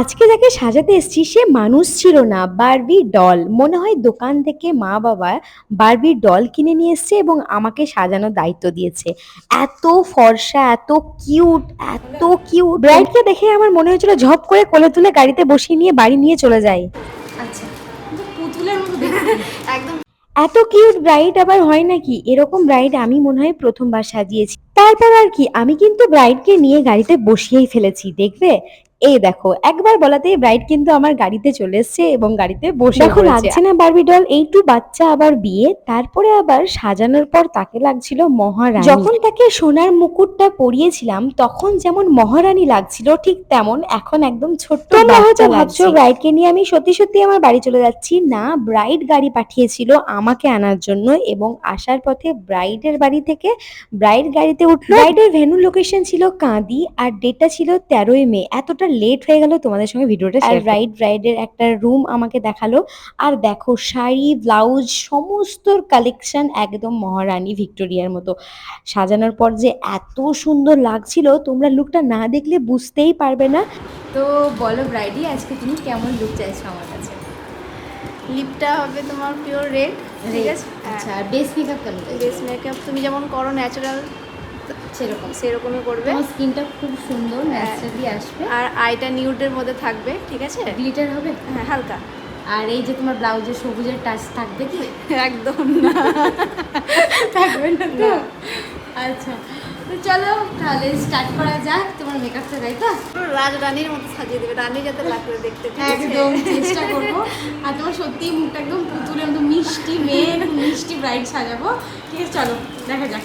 আজকে যাকে সাজাতে এসেছি সে মানুষ ছিল না। Barbie doll. মনে হয় দোকান থেকে মা বাবা বারবি ডল কিনে নিয়ে এসছে এবং আমাকে সাজানোর দায়িত্ব দিয়েছে। এত ফর্সা এত কিউট এত কিউট। ব্রাইডকে দেখে আমার মনে হয়েছিল ঝপ করে কোলে তুলে গাড়িতে বসিয়ে নিয়ে বাড়ি নিয়ে চলে যায় আচ্ছা পুতুলের মতো একদম। এত কিউট ব্রাইড আবার হয় নাকি? এরকম ব্রাইড আমি মনে হয় প্রথমবার সাজিয়েছি। তারপর আর কি আমি কিন্তু ব্রাইডকে নিয়ে গাড়িতে বসিয়েই ফেলেছি দেখবে? এই দেখো একবার বলাতেই ব্রাইড কিন্তু আমার গাড়িতে চলে এসেছে এবং গাড়িতে বসে দেখো লাগছে না বারবি ডল এইটু বাচ্চা আবার বিয়ে তারপরে আবার সাজানোর পর তাকে লাগছিল মহারানী। যখন তাকে সোনার মুকুটটা পরিয়েছিলাম তখন যেমন মহারানী লাগছিল ঠিক তেমন এখন একদম ছোট্ট হয়তো ভাবছ ব্রাইডকে নিয়ে আমি সত্যি সত্যি আমার বাড়ি চলে যাচ্ছি। না ব্রাইড গাড়ি পাঠিয়েছিল আমাকে আনার জন্য এবং আসার পথে ব্রাইডের বাড়ি থেকে ব্রাইড গাড়িতে উঠল। ব্রাইডের ভেনু লোকেশন ছিল কাঁদি আর ডেটটা ছিল তেরোই মে। এতটা লেট হয়ে গেল তোমাদের সঙ্গে ভিডিওটা আর ব্রাইড ব্রাইডের একটা রুম আমাকে দেখাল। আর দেখো শাড়ি ব্লাউজ সমস্ত কালেকশন একদম মহারানী ভিক্টোরিয়ার মতো। সাজানোর পর যে এত সুন্দর লাগছিল তোমরা লুকটা না দেখলে বুঝতেই পারবে না। তো বলো ব্রাইডি আজকে তুমি কেমন লুক চাইছো আমার কাছে? লিপটা হবে তোমার পিওর রেড ঠিক আছে? আচ্ছা আর বেস মেকআপ কেমন বেস মেকআপ তুমি যেমন করো ন্যাচারাল সেরকম। সেরকমই করবে। তোমার স্কিনটা খুব সুন্দর ন্যাচারালি আসবে। আর আইটা নিউডের মধ্যে থাকবে ঠিক আছে? গ্লিটার হবে? হ্যাঁ হালকা। আর এই যে তোমার ব্লাউজে সবুজের টাচ থাকবে কি? একদম না। থাকবে না তো? আচ্ছা তো চলো তাহলে স্টার্ট করা যাক তোমার মেকআপটা তাই তো? রাজ রানীর মতো সাজিয়ে দেবে রানী যাতে লাগবে দেখতে একদম চেষ্টা করব। আর তোমার সত্যি মুখটা একদম পুতুলের মতো মিষ্টি মেয়ে মিষ্টি ব্রাইড সাজাবো। ঠিক আছে চলো দেখা যাক।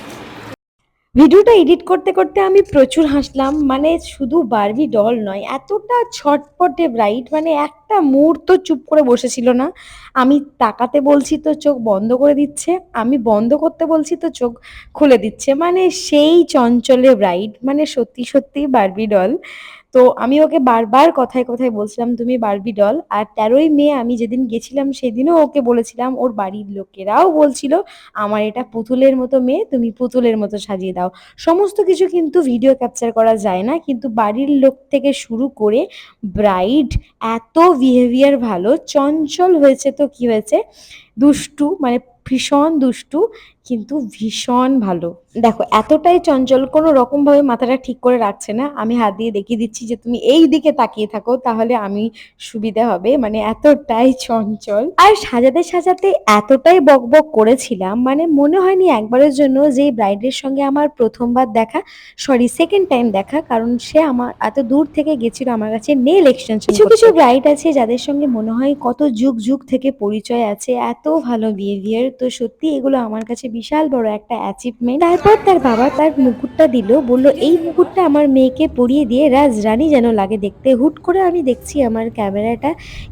ভিডিওটা এডিট করতে করতে আমি প্রচুর হাসলাম। মানে শুধু বারবি ডল নয়, এতটা ছটপটে ব্রাইট মানে একটা মুহূর্ত চুপ করে বসেছিল না। আমি তাকাতে বলছি তো চোখ বন্ধ করে দিচ্ছে। আমি বন্ধ করতে বলছি তো চোখ খুলে দিচ্ছে। মানে সেই চঞ্চলে ব্রাইট মানে সত্যি সত্যি বারবি ডল তো আমি ওকে বারবার কথায় কথায় বলছিলাম, তুমি বারবি ডল। আর তেরোই মে আমি যেদিন গেছিলাম সেদিনও ওকে বলেছিলাম, ওর বাড়ির লোকেরাও বলছিল, আমার এটা পুতুলের মতো মেয়ে, তুমি পুতুলের মতো সাজিয়ে দাও। সমস্ত কিছু কিন্তু ভিডিও ক্যাপচার করা যায় না, কিন্তু বাড়ির লোক থেকে শুরু করে ব্রাইড এত বিহেভিয়ার ভালো, চঞ্চল হয়েছে তো কি হয়েছে? দুষ্টু মানে ভীষণ দুষ্টু। কিন্তু ভীষণ ভালো। দেখো এতটাই চঞ্চল কোনো রকম ভাবে মাথাটা ঠিক করে রাখছে না। আমি হাত দিয়ে দেখিয়ে দিচ্ছি যে তুমি এই দিকে তাকিয়ে থাকো তাহলে আমি সুবিধা হবে। মানে এতটাই চঞ্চল। আর সাজাতে সাজাতে এতটাই বকবক করেছিলাম মানে মনে হয়নি একবারের জন্য যে ব্রাইডের সঙ্গে আমার প্রথমবার দেখা সরি সেকেন্ড টাইম দেখা কারণ সে আমার এত দূর থেকে গেছিল আমার কাছে নেল এক্সটেনশন কিছু কিছু ব্রাইড আছে যাদের সঙ্গে মনে হয় কত যুগ যুগ থেকে পরিচয় আছে এত ভালো বিহেভিয়ার তো সত্যি এগুলো আমার কাছে বিশাল বড় একটা অ্যাচিভমেন্ট তারপর তার বাবা তার মুকুটটা দিল, বলল, এই মুকুটটা আমার মেয়েকে পরিয়ে দিয়ে রাজরানী যেন লাগে দেখতে। হুট করে আমি দেখছি আমার ক্যামেরাটা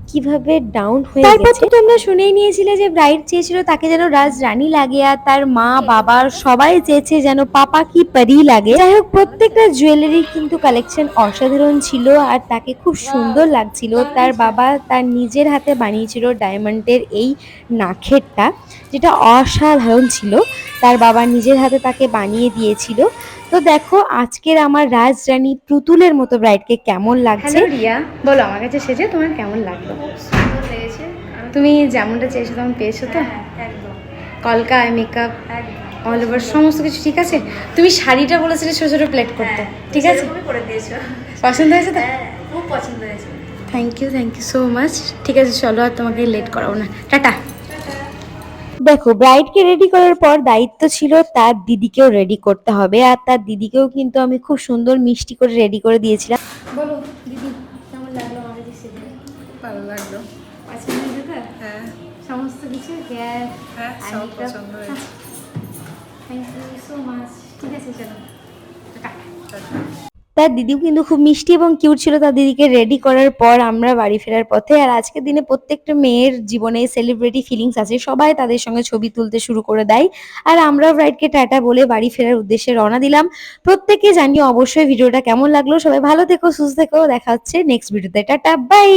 কীভাবে ডাউন হয়ে গেছে? তোমরা শুনেই নিয়েছিলে যে ব্রাইড চেয়েছিল তাকে যেন রাজ রানী লাগে আর তার মা বাবা সবাই চেয়েছে যেন পাপা কি পরি লাগে। যাই হোক প্রত্যেকটা জুয়েলারি কিন্তু কালেকশন অসাধারণ ছিল আর তাকে খুব সুন্দর লাগছিল। তার বাবা তার নিজের হাতে বানিয়েছিল ডায়মন্ডের এই নাখেরটা যেটা অসাধারণ ছিল। তার বাবা নিজের হাতে তাকে বানিয়ে দিয়েছিল। তো দেখো আজকের আমার রাজরানী পুতুলের মতো ব্রাইডকে কেমন লাগছে? রিয়া। বলো আমার কাছে সেজে তোমার কেমন লাগল? সুন্দর লেগেছে। আর- তুমি যেমনটা চেয়েছো তেমন পেয়েছ তো? হ্যাঁ, কলকা আই মেকআপ অল ওভার সমস্ত কিছু ঠিক আছে? তুমি শাড়িটা বলেছিলে ছোট ছোট প্লেট করতে হ্যাঁ, ঠিক আছে? করে দিয়েছ। পছন্দ হয়েছে তো? হ্যাঁ খুব পছন্দ হয়েছে। Thank you thank you so much ঠিক আছে চলো আর তোমাকে লেট করাবো না। টাটা। দেখো ব্রাইডকে রেডি করার পর দায়িত্ব ছিল তার দিদিকেও রেডি করতে হবে। আর তার দিদিকেও কিন্তু আমি খুব সুন্দর মিষ্টি করে রেডি করে দিয়েছিলাম। বলো দিদি কেমন লাগল আমার কাছে ভালো লাগল। হয়েছে তো হ্যাঁ। সমস্ত কিছু? হেয়ার হ্যাঁ সব পছন্দ হয়েছে। থ্যাংক ইউ সো মাচ ঠিক আছে চলো। টাটা। তার দিদিও কিন্তু খুব মিষ্টি এবং কিউট ছিল। তার দিদিকে রেডি করার পর আমরা বাড়ি ফেরার পথে। আর আজকের দিনে প্রত্যেকটা মেয়ের জীবনে সেলিব্রিটি ফিলিংস আছে। সবাই তাদের সঙ্গে ছবি তুলতে শুরু করে দেয়। আর আমরা ব্রাইডকে টাটা বলে বাড়ি ফেরার উদ্দেশ্যে রওনা দিলাম। প্রত্যেকে জানিয়ে অবশ্যই ভিডিওটা কেমন লাগল। সবাই ভালো থেকো, সুস্থ থেকো। দেখা হচ্ছে নেক্সট ভিডিওতে টাটা বাই